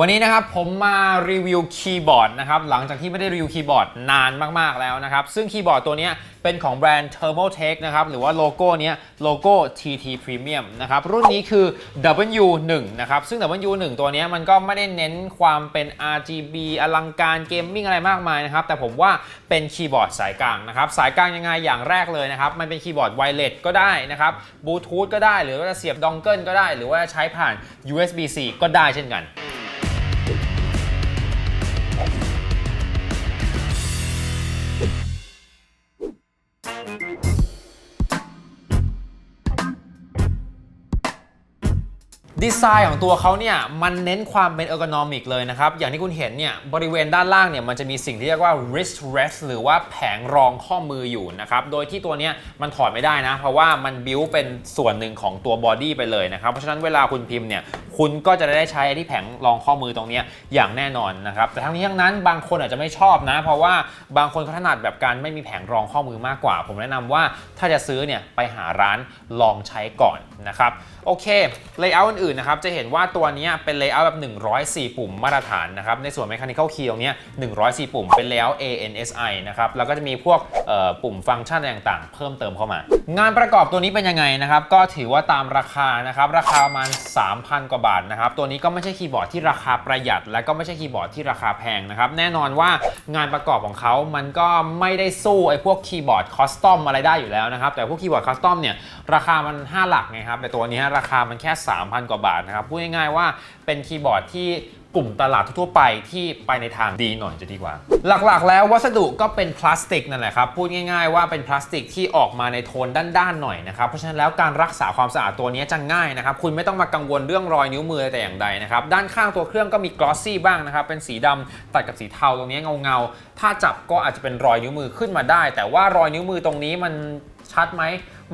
วันนี้นะครับผมมารีวิวคีย์บอร์ดนะครับหลังจากที่ไม่ได้รีวิวคีย์บอร์ดนานมากๆแล้วนะครับ ซึ่งคีย์บอร์ดตัวนี้เป็นของแบรนด์ Thermaltake นะครับหรือว่าโลโก้เนี้ยโลโก้ TT Premium นะครับรุ่นนี้คือ W1 นะครับซึ่ง W1 ตัวนี้มันก็ไม่ได้เน้นความเป็น RGB อลังการเกมมิ่งอะไรมากมายนะครับแต่ผมว่าเป็นคีย์บอร์ดสายกลางนะครับสายกลางยังไงอย่างแรกเลยนะครับมันเป็นคีย์บอร์ดไวเลสก็ได้นะครับบลูทูธก็ได้หรือว่าจะเสียบดองเกิลก็ได้ หรือว่าใช้ผ่าน USB-C ก็ได้เช่นกัน ดีไซน์ของตัวเขาเนี่ยมันเน้นความเป็นเออร์กอนอมิกเลยนะครับ อย่างที่คุณเห็นเนี่ยบริเวณด้านล่างเนี่ยมันจะมีสิ่งที่เรียกว่า wrist rest หรือว่าแผงรองข้อมืออยู่นะครับ โดยที่ตัวเนี้ยมันถอดไม่ได้นะ เพราะว่ามันบิวเป็นส่วนหนึ่งของตัวบอดี้ไปเลยนะครับ เพราะฉะนั้นเวลาคุณพิมพ์เนี่ย คุณก็จะได้ใช้ไอ้ที่แผงรองข้อมือตรงนี้อย่างแน่นอนนะครับแต่ทั้งนี้ทั้งนั้นบางคนอาจจะไม่ชอบนะ เพราะว่าบางคนเขาถนัดแบบการไม่มีแผงรองข้อมือมากกว่า ผมแนะนำว่าถ้าจะซื้อเนี่ยไปหาร้านลองใช้ก่อนนะครับโอเคเลเยอร์อื่นๆนะครับจะเห็นว่าตัวนี้เป็นเลเยอร์แบบ 104 ปุ่มมาตรฐานนะครับในส่วน Mechanical Key ตรงนี้ย104 ปุ่มเป็นเลเยอร์ ANSI นะครับแล้วก็จะมีพวกปุ่มฟังก์ชันต่างๆ เพิ่มเติมเข้ามา งานประกอบตัวนี้เป็นยังไงนะครับก็ถือว่าตามราคานะครับราคาประมาณ 3,000 กว่าบาทนะครับ ตัวนี้ก็ไม่ใช่คีย์บอร์ดที่ราคาประหยัด และก็ไม่ใช่คีย์บอร์ดที่ราคาแพงนะครับ แน่นอนว่างานประกอบของเขามันก็ไม่ได้สู้ไอ้พวกคีย์บอร์ดคอสตอมอะไรได้อยู่แล้วนะครับ แต่พวกคีย์บอร์ดคอสตอมเนี่ยราคามัน 5 หลักไงครับ แต่ตัวนี้ราคามันแค่ 3,000 กว่าบาทนะครับ พูดง่ายๆว่าเป็นคีย์บอร์ดที่ กลุ่มตลาดทั่วไปที่ไปในทางดีหน่อยจะดีกว่า หลักๆ แล้ววัสดุก็เป็นพลาสติกนั่นแหละครับ พูดง่าย ๆ ว่าเป็นพลาสติกที่ออกมาในโทนด้านๆหน่อยนะครับ เพราะฉะนั้นแล้วการรักษาความสะอาดตัวนี้จะง่ายนะครับ คุณไม่ต้องมากังวลเรื่องรอยนิ้วมือแต่อย่างใดนะครับ ด้านข้างตัวเครื่องก็มีกลอสซี่บ้างนะครับ เป็นสีดำตัดกับสีเทาตรงนี้เงาๆ ถ้าจับก็อาจจะเป็นรอยนิ้วมือขึ้นมาได้ แต่ว่ารอยนิ้วมือตรงนี้มันชัดไหม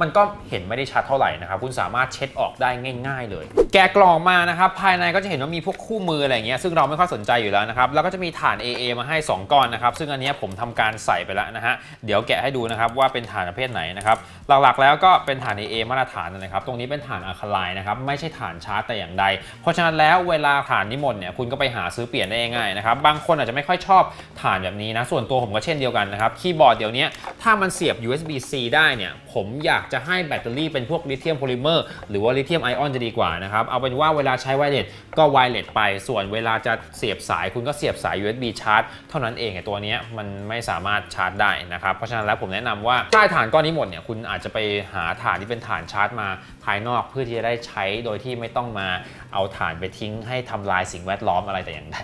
มันก็เห็นไม่ได้ชัดเท่าไหร่นะครับคุณสามารถเช็ดออกได้ง่าย ๆ เลย แกะกล่องมานะครับภายในก็จะเห็นว่ามีพวกคู่มืออะไรเงี้ยซึ่งเราไม่ค่อยสนใจอยู่แล้วนะครับแล้วก็จะมีฐาน AA มาให้ 2 ก้อนนะครับซึ่งอันนี้ผมทำการใส่ไปแล้วนะฮะเดี๋ยวแกะให้ดูนะครับว่าเป็นฐานประเภทไหนนะครับหลักๆแล้วก็เป็นฐาน AA มาตรฐานนะครับตรงนี้เป็นฐานอะคาไลน์นะครับไม่ใช่ฐานชาร์จแต่อย่างใด เพราะฉะนั้นแล้วเวลาฐานนิมนต์เนี่ยคุณก็ไปหาซื้อเปลี่ยนได้ง่ายนะครับบางคนอาจจะไม่ค่อยชอบฐานแบบนี้นะส่วนตัวผมก็เช่นเดียวกันนะครับคีย์บอร์ดเดี๋ยวนี้ถ้ามันเสียบ USB-C ได้เนี่ยผมอยากจะให้แบตเตอรี่เป็นพวกลิเธียมโพลิเมอร์หรือว่าลิเธียมไอออนจะดีกว่านะครับเอาเป็นว่าเวลาใช้ไวเลสก็ไวเลสไป ส่วนเวลาจะเสียบสายคุณก็เสียบสาย USB ชาร์จ เท่านั้นเองไอตัวนี้มันไม่สามารถชาร์จได้นะครับเพราะฉะนั้นแล้วผมแนะนำว่าถ้าฐานก้อนนี้หมดเนี่ยคุณอาจจะไปหาฐานที่เป็นฐานชาร์จมาภายนอกเพื่อที่จะได้ใช้โดยที่ไม่ต้องมาเอาฐานไปทิ้งให้ทำลายสิ่งแวดล้อมอะไรแต่อย่างใด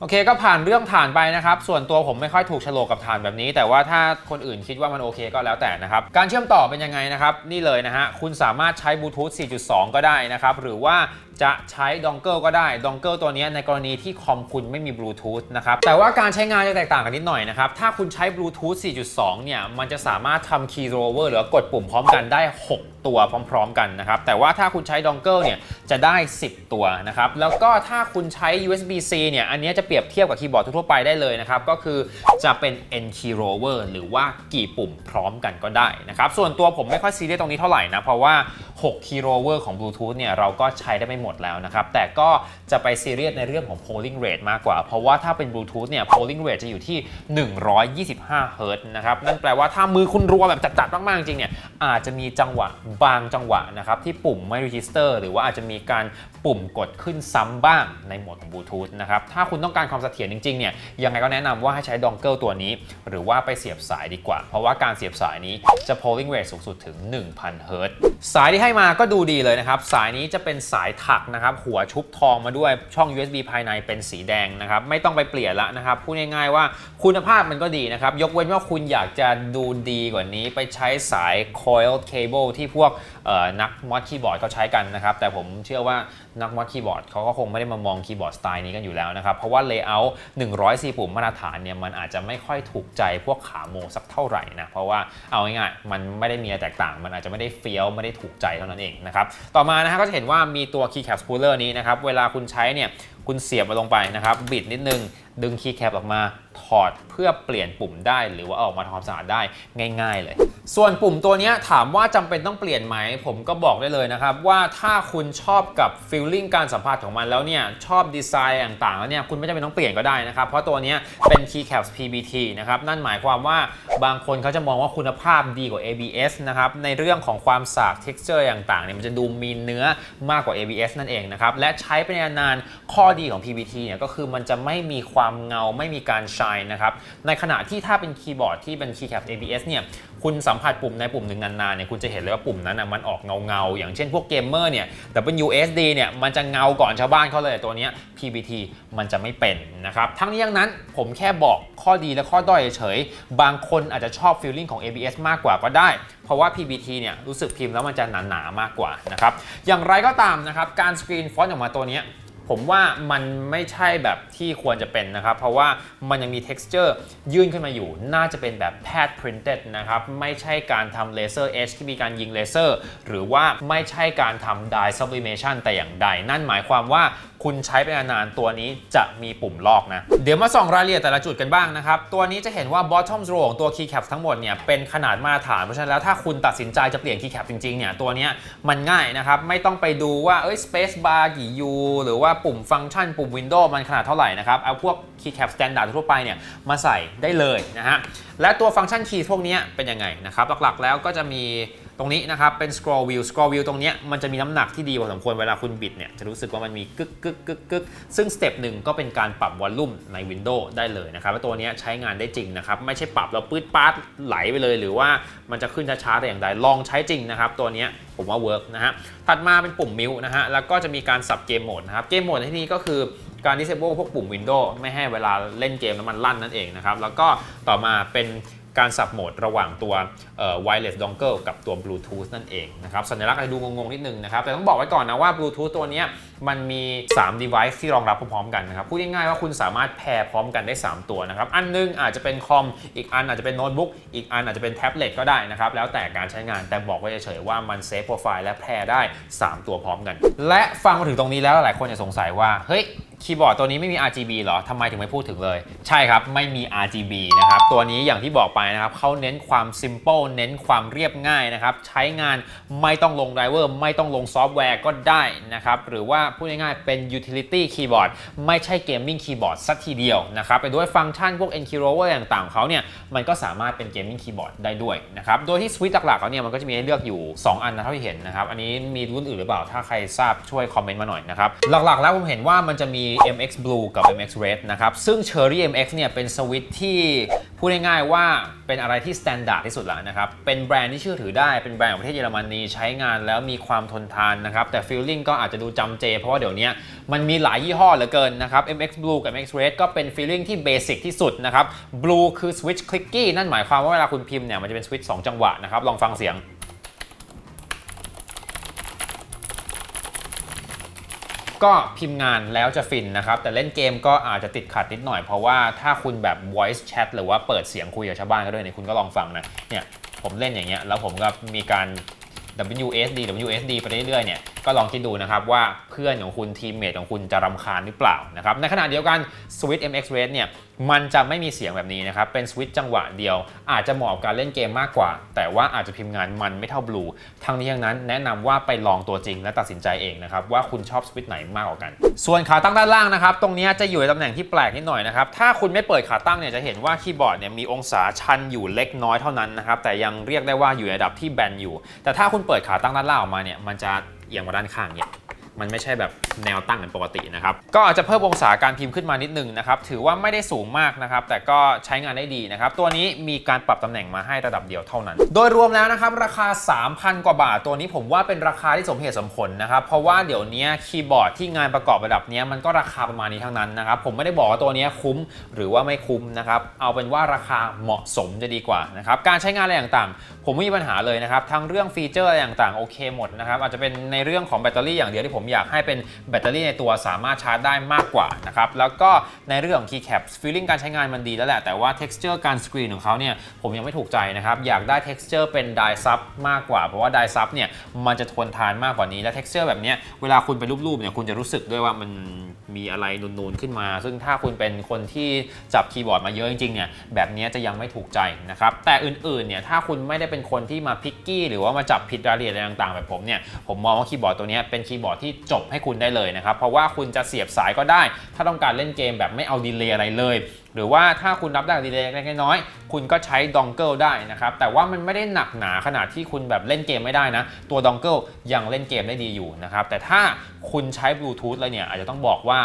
โอเคก็ผ่านเรื่องฐานไปนะครับ ส่วนตัวผมไม่ค่อยถูกโฉลกกับฐานแบบนี้ แต่ว่าถ้าคนอื่นคิดว่ามันโอเคก็แล้วแต่นะครับ การเชื่อมต่อเป็นยังไงนะครับ นี่เลยนะฮะ คุณสามารถใช้บลูทูธ4.2 ก็ได้นะครับ หรือว่า จะใช้ดองเกิลก็ได้ดองเกิลตัวนี้ในกรณีที่คอมคุณไม่มีบลูทูธนะครับแต่ว่าการใช้งานจะแตกต่างกันนิดหน่อยนะครับถ้าคุณใช้บลูทูธ4.2 เนี่ย มันจะสามารถทำคีย์โรเวอร์หรือกดปุ่มพร้อมกันได้ 6 ตัวพร้อม ๆ กันนะครับ แต่ว่าถ้าคุณใช้ดองเกิลเนี่ย จะได้ 10 ตัวนะครับ แล้วก็ถ้าคุณใช้ USB-C เนี่ย อันนี้จะเปรียบเทียบกับคีย์บอร์ดทั่วไปได้เลยนะครับ ก็คือจะเป็น N key rover หรือว่ากี่ปุ่มพร้อมกันก็ได้นะครับส่วนตัวผมไม่ค่อยซีเรียสตรงนี้เท่าไหร่นะเพราะว่า 6 key rover ของ Bluetooth เนี่ยเราก็ใช้ได้ไม่หมดแล้วนะครับ แต่ก็จะไปซีเรียสในเรื่องของ polling rate มากกว่า เพราะว่าถ้าเป็น Bluetooth เนี่ย polling rate จะอยู่ที่ 125เฮิรต์นะครับ นั่นแปลว่าถ้ามือคุณรัวแบบจัดๆ มากๆ จริงเนี่ย อาจจะมีจังหวะบางจังหวะนะครับที่ปุ่มไม่ register หรือว่าอาจจะมีการปุ่มกดขึ้นซ้ำบ้างในโหมดของ Bluetooth นะครับ ถ้าคุณต้องการความเสถียรจริงๆ เนี่ย ยังไงก็แนะนำว่าให้ใช้ดองเกิลตัวนี้ หรือว่าไปเสียบสายดีกว่า เพราะว่าการเสียบสายนี้จะ polling rate สูงสุดถึง 1,000เฮิรต์สายที่ให้มาก็ดูดีเลยนะครับ สายนี้จะเป็นสายถักนะครับหัวชุบทองมาด้วยช่อง USB ภายในเป็นสีแดงนะครับไม่ต้องไปเปลี่ยนละนะครับพูดง่ายๆว่าคุณภาพมันก็ดีนะครับ ยกเว้นว่าคุณอยากจะดูดีกว่านี้ไปใช้สาย coil cable ที่พวกนักมอสคีย์บอร์ดเขาใช้กันนะครับแต่ผมเชื่อว่า นักมอดคีย์บอร์ดเขาก็คงไม่ได้มามองคีย์บอร์ดสไตล์นี้กันอยู่แล้วนะครับ เพราะว่าเลเยอร์104 ปุ่มมาตรฐานเนี่ยมันอาจจะไม่ค่อยถูกใจพวกขาโมสักเท่าไหร่นะเพราะว่าเอาง่ายๆมันไม่ได้มีอะไรแตกต่าง มันอาจจะไม่ได้เฟี้ยวไม่ได้ถูกใจเท่านั้นเองนะครับต่อมานะฮะก็จะเห็นว่ามีตัวคีย์แคปสปูลเลอร์นี้นะครับเวลาคุณใช้เนี่ย คุณเสียบมาลงไปนะครับ บิดนิดนึง ดึงคีย์แคปออกมาถอดเพื่อเปลี่ยนปุ่มได้ หรือว่าออกมาทำความสะอาดได้ง่าย ๆ เลย ส่วนปุ่มตัวนี้ถามว่าจำเป็นต้องเปลี่ยนไหม ผมก็บอกได้เลยนะครับ ว่าถ้าคุณชอบกับฟีลลิ่งการสัมผัสของมันแล้วเนี่ยชอบดีไซน์ต่างๆแล้วเนี่ยคุณไม่จำเป็นต้องเปลี่ยนก็ได้นะครับ เพราะตัวนี้เป็น Keycaps PBT นะครับนั่นหมายความว่าบางคนเขาจะมองว่าคุณภาพดีกว่า ABS นะครับในเรื่องของความสาก texture ต่างๆเนี่ยมันจะดูมีเนื้อมากกว่า ABS นั่นเองนะครับและใช้ไปนานๆข้อดีของ PBT เนี่ยก็คือมันจะไม่มีความเงาไม่มีการชายนะครับ ในขณะที่ถ้าเป็นคีย์บอร์ดที่เป็น Keycaps ABS เนี่ยคุณสัมผัสปุ่มในปุ่มหนึ่งนานๆเนี่ยคุณจะเห็นเลยว่าปุ่มนั้นนะมันออกเงาๆ อย่างเช่นพวกเกมเมอร์เนี่ย WSD เนี่ยมันจะเงาก่อนชาวบ้านเขาเลยตัวนี้ PBT มันจะไม่เป็นนะครับทั้งนี้ทั้งนั้นผมแค่บอกข้อดีและข้อด้อยเฉยๆบางคนอาจจะชอบฟีลลิ่งของ ABS มากกว่าก็ได้ เพราะว่า PBT เนี่ยรู้สึกพิมพ์แล้วมันจะหนาๆมากกว่านะครับอย่างไรก็ตามนะครับการสกรีนฟอนต์ออกมาตัวนี้ ผมว่ามันไม่ใช่แบบที่ควรจะเป็นนะครับ เพราะว่ามันยังมี texture ยื่นขึ้นมาอยู่ น่าจะเป็นแบบ pad printed นะครับ ไม่ใช่การทำ laser edge ที่มีการยิงเลเซอร์ หรือว่าไม่ใช่การทำ dye sublimation แต่อย่างใด นั่นหมายความว่าคุณใช้ไปนานๆตัวนี้จะมีปุ่มลอกนะ เดี๋ยวมาส่องรายละเอียดแต่ละจุดกันบ้างนะครับ ตัวนี้จะเห็นว่า bottom row ของตัว keycap ทั้งหมดเนี่ยเป็นขนาดมาตรฐาน เพราะฉะนั้นแล้วถ้าคุณตัดสินใจจะเปลี่ยน keycap จริงๆเนี่ยตัวนี้มันง่ายนะครับ ไม่ต้องไปดูว่าเอ้ย space bar กี่ U หรือว่าปุ่มฟังก์ชันปุ่ม window มันขนาดเท่าไหร่นะครับ เอาพวก keycap standard ทั่วไปเนี่ยมาใส่ได้เลยนะฮะและตัวฟังก์ชัน key พวกนี้เป็นยังไงนะครับหลักๆแล้วก็จะมี ตรงนี้นะครับเป็น scroll wheel scroll wheel ตรงนี้มันจะมีน้ำหนักที่ดีพอสมควรเวลาคุณบิดเนี่ยจะรู้สึกว่ามันมีกึกกึกกึกกึกซึ่งสเต็ปหนึ่งก็เป็นการปรับวอลลุ่มใน Windows ได้เลยนะครับตัวนี้ใช้งานได้จริงนะครับไม่ใช่ปรับแล้วปื๊ดป๊าดไหลไปเลย หรือว่ามันจะขึ้นช้าๆแต่อย่างใดลองใช้จริงนะครับตัวนี้ผมว่าเวิร์กนะฮะถัดมาเป็นปุ่มมิวนะฮะแล้วก็จะมีการสับเกมโหมดนะครับเกมโหมดในที่นี้ก็คือการ disable พวกปุ่ม Windows ไม่ให้เวลาเล่นเกมแล้วมันลั่นนั่นเองนะครับแล้วก็ต่อมาเป็น การสับโหมดระหว่างตัวเอ่อ wireless dongle กับตัว Bluetooth นั่นเองนะครับสัญลักษณ์อาจจะดูงงๆนิดนึงนะครับ แต่ต้องบอกไว้ก่อนนะว่า Bluetooth ตัวนี้มันมี 3 device ที่รองรับพร้อมๆกันนะครับ พูดง่ายๆว่าคุณสามารถแพร์พร้อมกันได้ 3 ตัวนะครับ อันหนึงอาจจะเป็นคอม อีกอันอาจจะเป็นโน้ตบุ๊ก อีกอันอาจจะเป็นแท็บเล็ตก็ได้นะครับ แล้วแต่การใช้งาน แต่บอกไว้เฉยๆว่ามันเซฟโปรไฟล์และแพร์ได้ 3 ตัวพร้อมกัน และฟังมาถึงตรงนี้แล้วหลายคนจะสงสัยว่า เฮ้ย คีย์บอร์ดตัวนี้ไม่มี RGB เหรอทำไมถึงไม่พูดถึงเลย ใช่ครับ ไม่มี RGB นะครับ ตัวนี้อย่างที่บอกไปนะครับเขาเน้นความ simple เน้นความเรียบง่ายนะครับ ใช้งานไม่ต้องลงไดเวอร์ ไม่ต้องลงซอฟต์แวร์ก็ได้นะครับ หรือว่าพูดง่ายๆเป็น utility keyboard ไม่ใช่ gaming keyboard สักทีเดียวนะครับ ไปด้วยฟังก์ชันพวก NQ Rover ต่างๆของเขาเนี่ย มันก็สามารถเป็น gaming keyboard ได้ด้วยนะครับ โดยที่สวิตช์หลักๆแล้วเนี่ยมันก็จะมีให้เลือกอยู่ 2 อันนะเท่าที่เห็นนะครับ อันนี้มีรุ่นอื่นหรือเปล่า ถ้าใครทราบช่วยคอมเมนต์มาหน่อยนะครับ หลักๆ แล้วผมเห็นว่ามันจะมี MX Blue กับ MX Red นะครับ ซึ่ง Cherry MX เนี่ยเป็นสวิตช์ที่พูดง่ายๆว่าเป็นอะไรที่ standard ที่สุดแล้วนะครับ เป็นแบรนด์ที่เชื่อถือได้ เป็นแบรนด์ของประเทศเยอรมนีใช้งานแล้วมีความทนทานนะครับ แต่ feeling ก็อาจจะดูจำเจ เพราะว่าเดี๋ยวนี้มันมีหลายยี่ห้อเหลือเกินนะครับ MX Blue กับ MX Red ก็เป็น feeling ที่ basic ที่สุดนะครับ Blue คือ switch clicky นั่นหมายความว่าเวลาคุณพิมพ์เนี่ยมันจะเป็น switch 2 จังหวะนะครับ ลองฟังเสียง ก็พิมพ์งานแล้วจะฟินนะครับ แต่เล่นเกมก็อาจจะติดขัดนิดหน่อย เพราะว่าถ้าคุณแบบ voice chat หรือว่าเปิดเสียงคุยกับชาวบ้านก็ด้วยเนี่ยคุณก็ลองฟังนะเนี่ยผมเล่นอย่างเงี้ยแล้วผมก็มีการ WSD WSD ไปเรื่อยๆเนี่ย ก็ลองคิดดูนะครับว่าเพื่อนของคุณทีมเมทของคุณจะรำคาญหรือเปล่านะครับในขณะเดียวกัน Switch MX Red เนี่ยมันจะไม่มีเสียงแบบนี้นะครับเป็นสวิตช์จังหวะเดียว อาจจะเหมาะกับการเล่นเกมมากกว่า แต่ว่าอาจจะพิมพ์งานมันไม่เท่า Blue ทั้งนี้ทั้งนั้นแนะนำว่าไปลองตัวจริงและตัดสินใจเองนะครับว่าคุณชอบสวิตช์ไหนมากกว่ากัน ส่วนขาตั้งด้านล่างนะครับตรงนี้จะอยู่ในตำแหน่งที่แปลกนิดหน่อยนะครับถ้าคุณไม่เปิดขาตั้งเนี่ยจะเห็นว่าคีย์บอร์ดเนี่ยมีองศาชันอยู่เล็กน้อยเท่านั้นนะครับแต่ยังเรียกได้ว่าอยู่ในระดับที่แบนอยู่ แต่ถ้าคุณเปิดขาตั้งด้านล่างออกมาเนี่ยมันจะ เอียงมาด้านข้างเนี่ย มันไม่ใช่แบบแนวตั้งเหมือนปกตินะครับ ก็อาจจะเพิ่มองศาการพิมพ์ขึ้นมานิดนึงนะครับ ถือว่าไม่ได้สูงมากนะครับ แต่ก็ใช้งานได้ดีนะครับ ตัวนี้มีการปรับตำแหน่งมาให้ระดับเดียวเท่านั้น โดยรวมแล้วนะครับ ราคา 3,000 กว่าบาท ตัวนี้ผมว่าเป็นราคาที่สมเหตุสมผลนะครับ เพราะว่าเดี๋ยวนี้คีย์บอร์ดที่งานประกอบระดับนี้มันก็ราคาประมาณนี้ทั้งนั้นนะครับ ผมไม่ได้บอกว่าตัวนี้คุ้มหรือว่าไม่คุ้มนะครับ เอาเป็นว่าราคาเหมาะสมจะดีกว่านะครับ การใช้งานอะไรต่างๆ ผมไม่มีปัญหาเลยนะครับ ทั้งเรื่องฟีเจอร์อะไรต่างๆโอเคหมดนะครับ อาจจะเป็นในเรื่องของแบตเตอรี่อย่างเดียวที่ผมอยากให้เป็นแบตเตอรี่ในตัวสามารถชาร์จได้มากกว่านะครับแล้วก็ในเรื่องของ keycap feeling การใช้งานมันดีแล้วแหละ แต่ว่า texture การสกรีนของเขาเนี่ยผมยังไม่ถูกใจนะครับ อยากได้ texture เป็น die sub มากกว่า เพราะว่า die sub เนี่ยมันจะทนทานมากกว่านี้และ texture แบบเนี้ยเวลาคุณไปรูปๆเนี่ยคุณจะรู้สึกด้วยว่ามันมีอะไรนูนๆขึ้นมา ซึ่งถ้าคุณเป็นคนที่จับคีย์บอร์ดมาเยอะจริงๆเนี่ยแบบนี้จะยังไม่ถูกใจนะครับแต่อื่นๆเนี่ยถ้าคุณไม่ได้เป็นคนที่มาพิกกี้หรือว่ามาจับผิดรายละเอียดอะไรต่างๆ แบบผมเนี่ยผมมองว่าคีย์บอร์ดตัวนี้เป็นคีย์บอร์ดที่จบให้คุณได้เลยนะครับ เพราะว่าคุณจะเสียบสายก็ได้ ถ้าต้องการเล่นเกมแบบไม่เอาดีเลย์อะไรเลย หรือว่าถ้าคุณรับได้ดีเลย์เล็กน้อย คุณก็ใช้ดองเกิลได้นะครับ แต่ว่ามันไม่ได้หนักหนาขนาดที่คุณแบบเล่นเกมไม่ได้นะ ตัวดองเกิลยังเล่นเกมได้ดีอยู่นะครับ แต่ถ้าคุณใช้บลูทูธเลยเนี่ยอาจจะต้องบอกว่า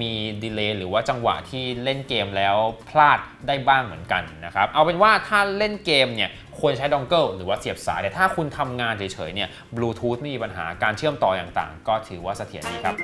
มีดีเลย์หรือว่าจังหวะที่เล่นเกมแล้วพลาดได้บ้างเหมือนกันนะครับ เอาเป็นว่าถ้าเล่นเกมเนี่ย ควรใช้ดองเกิลหรือว่าเสียบสาย แต่ถ้าคุณทำงานเฉยๆเนี่ยบลูทูธไม่มีปัญหาการเชื่อมต่ออย่างต่าง ก็ถือว่าเสถียรดีครับ